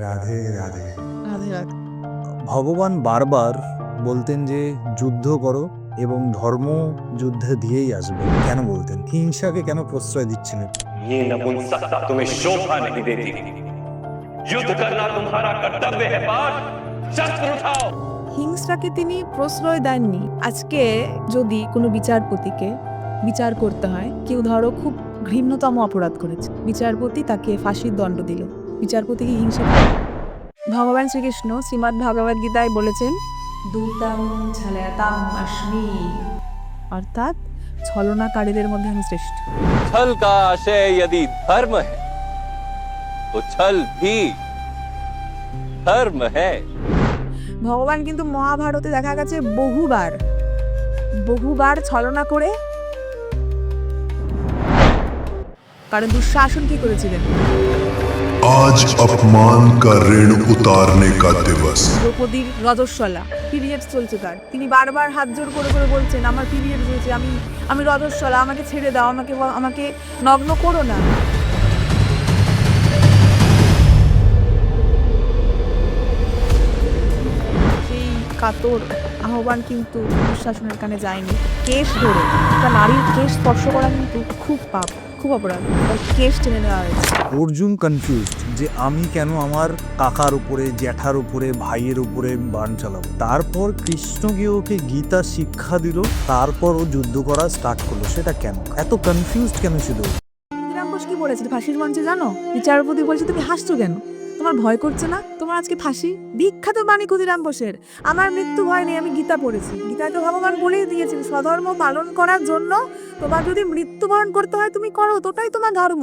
রাধে রাধে। রাধে রাধে। ভগবান বারবার বলতেন যে যুদ্ধ করো এবং ধর্ম যুদ্ধে দিয়েই আসবে। কেন বলতেন? হিংসাকে কেন প্রশ্রয় দিচ্ছিলেন? হিংসাকে তিনি প্রশ্রয় দেননি। আজকে যদি কোনো বিচারপতিকে বিচার করতে হয় কেউ ধরো খুব ঘৃণ্যতম অপরাধ করেছে। বিচারপতি তাকে ফাঁসির দণ্ড দিল। বিচারপতিকে হিংসা ভগবান শ্রীকৃষ্ণ শ্রীমৎ ভাগবত গীতায় বলেছেন অর্থাৎ ছলনাকারীদের মধ্যে আমি শ্রেষ্ঠ। ছল কা আশয় যদি ধর্ম হ্যায় তো ছল ভি ধর্ম হ্যায় ভগবান কিন্তু মহাভারতে দেখা গেছে বহুবার বহুবার ছলনা করে। কারণ দুঃশাসন কি করেছিলেন? আজ অপমান কা ঋণ উতারনে কা দিবস দ্রৌপদীর রজস্বলা পিরিয়ড চলছে তার। তিনি বারবার হাত জোর করে করে বলছেন, আমার পিরিয়ড হয়েছে আমি আমি রজস্বলা আমাকে ছেড়ে দাও, আমাকে আমাকে নগ্ন করো না। সেই কাতর আহ্বান কিন্তু শাসনের কানে যায়নি। কেশ ধরে, একটা নারীর কেশ স্পর্শ করা কিন্তু খুব পাপ। খুব অপরাধ। কেস টেনে নেওয়া হয়েছে। অর্জুন কনফিউজড যে আমি কেন আমার কাকার উপরে জ্যাঠার উপরে ভাইয়ের উপরে বান চালাবো? তারপর কৃষ্ণ গিয়ে ওকে গীতা শিক্ষা দিল তারপর ও যুদ্ধ করা স্টার্ট করল। সেটা কেন? এত কনফিউজড কেন ছিল? কি বলেছে? ফাঁসির মঞ্চে জানো? বিচারপতি বলছে তুমি হাসছো কেন? তোমার ভয় করছে না? তোমার আজকে ফাঁসি? বিখ্যাত বাণী ক্ষুদিরাম বোসের। আমার মৃত্যু ভয় নেই, আমি গীতা পড়েছি। গীতায় তো ভগবান বলেই দিয়েছেন, স্বধর্ম পালন করার জন্য তোমার যদি মৃত্যুবরণ করতে হয়, তুমি করো তোটাই তোমার ধর্ম।